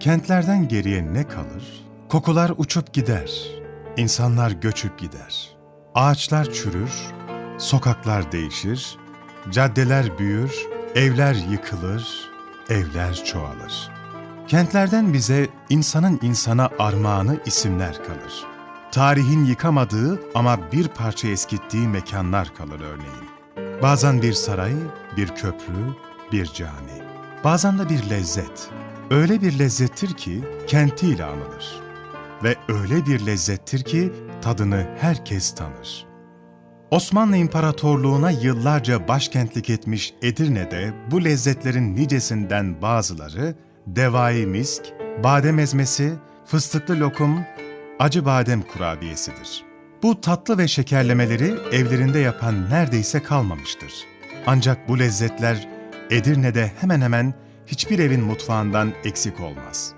Kentlerden geriye ne kalır? Kokular uçup gider, insanlar göçüp gider. Ağaçlar çürür, sokaklar değişir, caddeler büyür, evler yıkılır, evler çoğalır. Kentlerden bize insanın insana armağanı isimler kalır. Tarihin yıkamadığı ama bir parça eskittiği mekanlar kalır örneğin. Bazen bir saray, bir köprü, bir cami. Bazen de bir lezzet. Öyle bir lezzettir ki kentiyle anılır. Ve öyle bir lezzettir ki tadını herkes tanır. Osmanlı İmparatorluğu'na yıllarca başkentlik etmiş Edirne'de bu lezzetlerin nicesinden bazıları devai misk, badem ezmesi, fıstıklı lokum, acı badem kurabiyesidir. Bu tatlı ve şekerlemeleri evlerinde yapan neredeyse kalmamıştır. Ancak bu lezzetler Edirne'de hemen hemen hiçbir evin mutfağından eksik olmaz.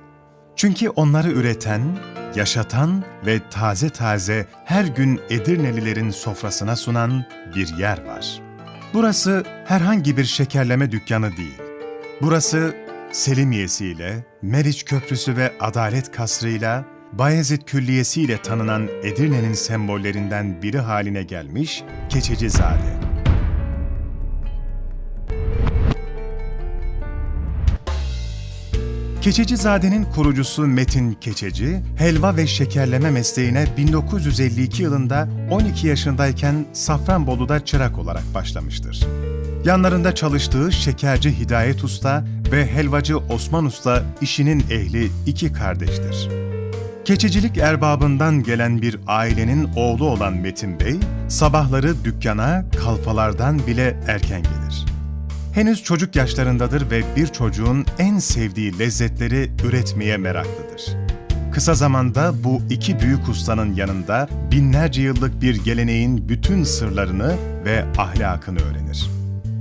Çünkü onları üreten, yaşatan ve taze taze her gün Edirnelilerin sofrasına sunan bir yer var. Burası herhangi bir şekerleme dükkanı değil. Burası Selimiyesi ile, Meriç Köprüsü ve Adalet Kasrı'yla, Bayezid Külliyesi ile tanınan Edirne'nin sembollerinden biri haline gelmiş Keçecizade. Keçecizade'nin kurucusu Metin Keçeci, helva ve şekerleme mesleğine 1952 yılında 12 yaşındayken Safranbolu'da çırak olarak başlamıştır. Yanlarında çalıştığı şekerci Hidayet Usta ve helvacı Osman Usta işinin ehli iki kardeştir. Keçicilik erbabından gelen bir ailenin oğlu olan Metin Bey, sabahları dükkana kalfalardan bile erken gelir. Henüz çocuk yaşlarındadır ve bir çocuğun en sevdiği lezzetleri üretmeye meraklıdır. Kısa zamanda bu iki büyük ustanın yanında binlerce yıllık bir geleneğin bütün sırlarını ve ahlakını öğrenir.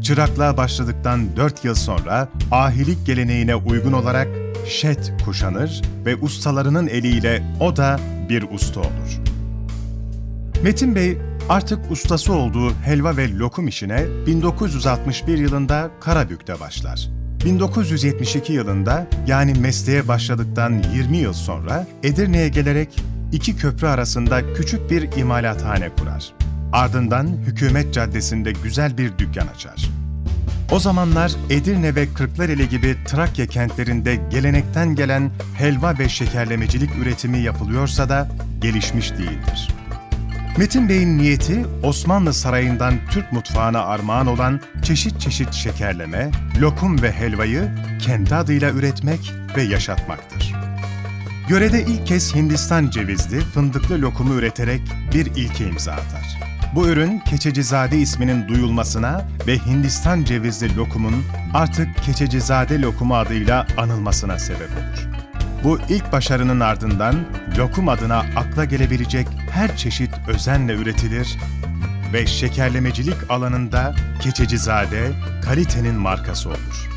Çıraklığa başladıktan 4 yıl sonra ahilik geleneğine uygun olarak şet kuşanır ve ustalarının eliyle o da bir usta olur. Metin Bey artık ustası olduğu helva ve lokum işine 1961 yılında Karabük'te başlar. 1972 yılında yani mesleğe başladıktan 20 yıl sonra Edirne'ye gelerek iki köprü arasında küçük bir imalathane kurar. Ardından Hükümet Caddesi'nde güzel bir dükkan açar. O zamanlar Edirne ve Kırklareli gibi Trakya kentlerinde gelenekten gelen helva ve şekerlemecilik üretimi yapılıyorsa da gelişmiş değildir. Metin Bey'in niyeti Osmanlı Sarayı'ndan Türk mutfağına armağan olan çeşit çeşit şekerleme, lokum ve helvayı kendi adıyla üretmek ve yaşatmaktır. Yörede ilk kez Hindistan cevizli, fındıklı lokumu üreterek bir ilke imza atar. Bu ürün Keçecizade isminin duyulmasına ve Hindistan cevizli lokumun artık Keçecizade lokumu adıyla anılmasına sebep olur. Bu ilk başarının ardından lokum adına akla gelebilecek her çeşit özenle üretilir ve şekerlemecilik alanında Keçecizade kalitenin markası olur.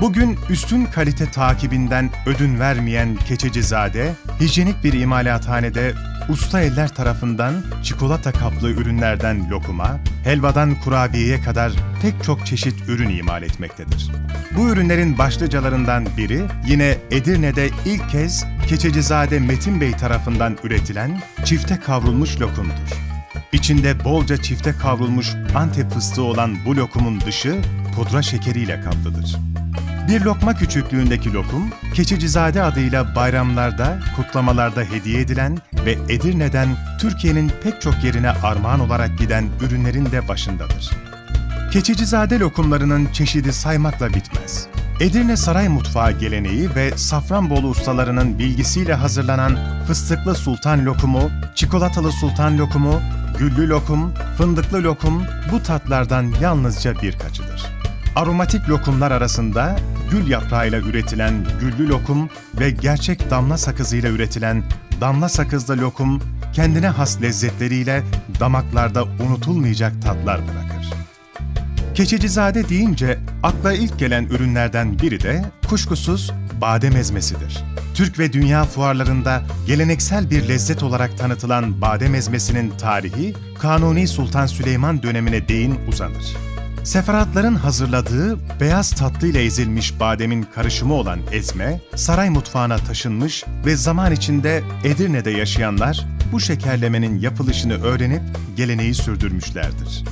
Bugün üstün kalite takibinden ödün vermeyen Keçecizade, hijyenik bir imalathanede usta eller tarafından çikolata kaplı ürünlerden lokuma, helvadan kurabiyeye kadar pek çok çeşit ürün imal etmektedir. Bu ürünlerin başlıcalarından biri yine Edirne'de ilk kez Keçecizade Metin Bey tarafından üretilen çifte kavrulmuş lokumdur. İçinde bolca çifte kavrulmuş Antep fıstığı olan bu lokumun dışı pudra şekeriyle kaplıdır. Bir lokma küçüklüğündeki lokum, Keçicizade adıyla bayramlarda, kutlamalarda hediye edilen ve Edirne'den Türkiye'nin pek çok yerine armağan olarak giden ürünlerin de başındadır. Keçicizade lokumlarının çeşidi saymakla bitmez. Edirne saray mutfağı geleneği ve Safranbolu ustalarının bilgisiyle hazırlanan fıstıklı sultan lokumu, çikolatalı sultan lokumu, güllü lokum, fındıklı lokum bu tatlardan yalnızca birkaçıdır. Aromatik lokumlar arasında gül yaprağıyla üretilen güllü lokum ve gerçek damla sakızıyla üretilen damla sakızlı lokum kendine has lezzetleriyle damaklarda unutulmayacak tatlar bırakır. Keçecizade deyince akla ilk gelen ürünlerden biri de kuşkusuz badem ezmesidir. Türk ve dünya fuarlarında geleneksel bir lezzet olarak tanıtılan badem ezmesinin tarihi Kanuni Sultan Süleyman dönemine değin uzanır. Seferatların hazırladığı beyaz tatlı ile ezilmiş bademin karışımı olan ezme, saray mutfağına taşınmış ve zaman içinde Edirne'de yaşayanlar bu şekerlemenin yapılışını öğrenip geleneği sürdürmüşlerdir.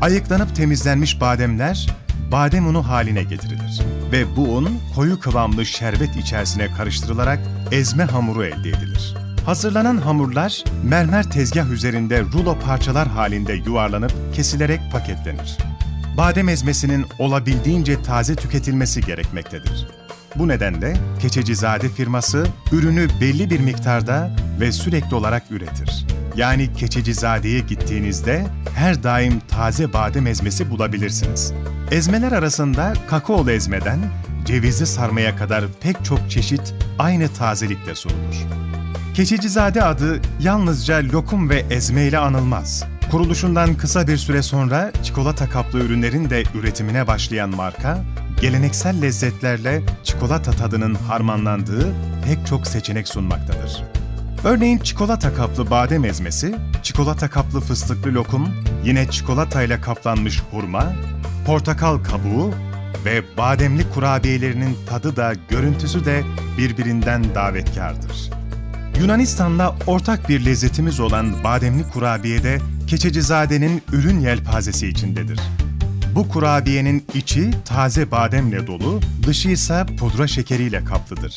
Ayıklanıp temizlenmiş bademler badem unu haline getirilir ve bu un koyu kıvamlı şerbet içerisine karıştırılarak ezme hamuru elde edilir. Hazırlanan hamurlar mermer tezgah üzerinde rulo parçalar halinde yuvarlanıp kesilerek paketlenir. Badem ezmesinin olabildiğince taze tüketilmesi gerekmektedir. Bu nedenle Keçecizade firması ürünü belli bir miktarda ve sürekli olarak üretir. Yani Keçecizade'ye gittiğinizde her daim taze badem ezmesi bulabilirsiniz. Ezmeler arasında kakaolu ezmeden cevizli sarmaya kadar pek çok çeşit aynı tazelikle sunulur. Keçicizade adı yalnızca lokum ve ezme ile anılmaz. Kuruluşundan kısa bir süre sonra çikolata kaplı ürünlerin de üretimine başlayan marka, geleneksel lezzetlerle çikolata tadının harmanlandığı pek çok seçenek sunmaktadır. Örneğin çikolata kaplı badem ezmesi, çikolata kaplı fıstıklı lokum, yine çikolatayla kaplanmış hurma, portakal kabuğu ve bademli kurabiyelerinin tadı da görüntüsü de birbirinden davetkardır. Yunanistan'la ortak bir lezzetimiz olan bademli kurabiyede Keçecizade'nin ürün yelpazesi içindedir. Bu kurabiyenin içi taze bademle dolu, dışı ise pudra şekeriyle kaplıdır.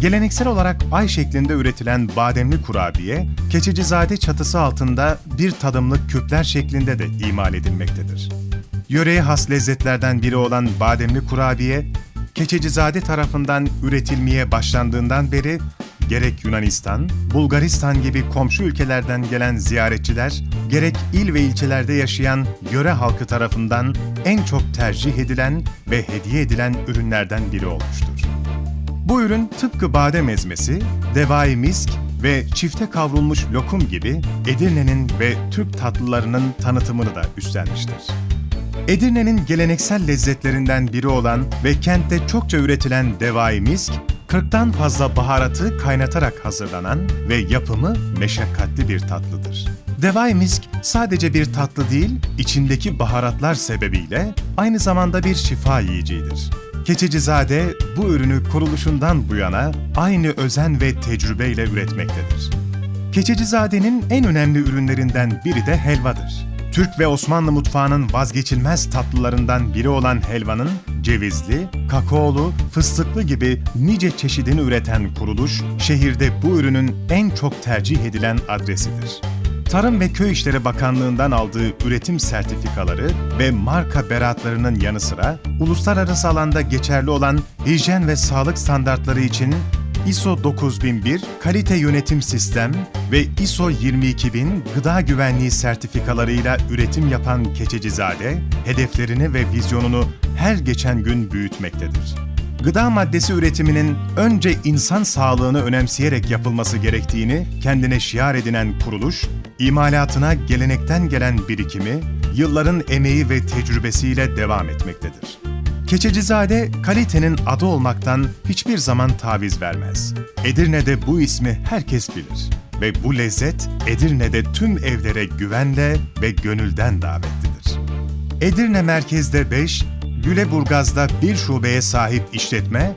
Geleneksel olarak ay şeklinde üretilen bademli kurabiye, Keçecizade çatısı altında bir tadımlık küpler şeklinde de imal edilmektedir. Yöreye has lezzetlerden biri olan bademli kurabiye, Keçecizade tarafından üretilmeye başlandığından beri gerek Yunanistan, Bulgaristan gibi komşu ülkelerden gelen ziyaretçiler, gerek il ve ilçelerde yaşayan yöre halkı tarafından en çok tercih edilen ve hediye edilen ürünlerden biri olmuştur. Bu ürün tıpkı badem ezmesi, devai misk ve çifte kavrulmuş lokum gibi Edirne'nin ve Türk tatlılarının tanıtımını da üstlenmiştir. Edirne'nin geleneksel lezzetlerinden biri olan ve kentte çokça üretilen devai misk, 40'tan fazla baharatı kaynatarak hazırlanan ve yapımı meşakkatli bir tatlıdır. Devai misk sadece bir tatlı değil, içindeki baharatlar sebebiyle aynı zamanda bir şifa yiyeceğidir. Keçecizade bu ürünü kuruluşundan bu yana aynı özen ve tecrübeyle üretmektedir. Keçecizade'nin en önemli ürünlerinden biri de helvadır. Türk ve Osmanlı mutfağının vazgeçilmez tatlılarından biri olan helvanın cevizli, kakaolu, fıstıklı gibi nice çeşidini üreten kuruluş, şehirde bu ürünün en çok tercih edilen adresidir. Tarım ve Köy İşleri Bakanlığı'ndan aldığı üretim sertifikaları ve marka beratlarının yanı sıra uluslararası alanda geçerli olan hijyen ve sağlık standartları için ISO 9001 Kalite Yönetim Sistem ve ISO 22000 Gıda Güvenliği sertifikalarıyla üretim yapan Keçecizade, hedeflerini ve vizyonunu her geçen gün büyütmektedir. Gıda maddesi üretiminin önce insan sağlığını önemseyerek yapılması gerektiğini kendine şiar edinen kuruluş, imalatına gelenekten gelen birikimi, yılların emeği ve tecrübesiyle devam etmektedir. Keçecizade kalitenin adı olmaktan hiçbir zaman taviz vermez. Edirne'de bu ismi herkes bilir ve bu lezzet Edirne'de tüm evlere güvenle ve gönülden davetlidir. Edirne merkezde 5, Güleburgaz'da bir şubeye sahip işletme,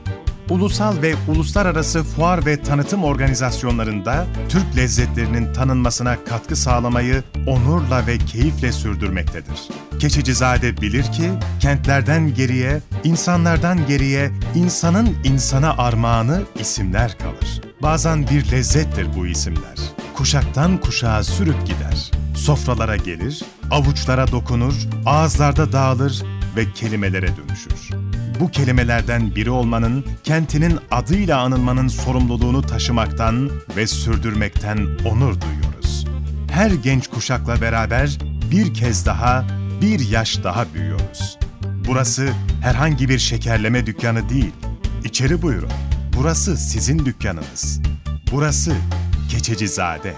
ulusal ve uluslararası fuar ve tanıtım organizasyonlarında Türk lezzetlerinin tanınmasına katkı sağlamayı onurla ve keyifle sürdürmektedir. Keçicizade bilir ki kentlerden geriye, insanlardan geriye insanın insana armağanı isimler kalır. Bazen bir lezzettir bu isimler. Kuşaktan kuşağa sürüp gider. Sofralara gelir, avuçlara dokunur, ağızlarda dağılır ve kelimelere dönüşür. Bu kelimelerden biri olmanın, kentinin adıyla anılmanın sorumluluğunu taşımaktan ve sürdürmekten onur duyuyoruz. Her genç kuşakla beraber bir kez daha, bir yaş daha büyüyoruz. Burası herhangi bir şekerleme dükkanı değil. İçeri buyurun. Burası sizin dükkanınız. Burası Keçecizade.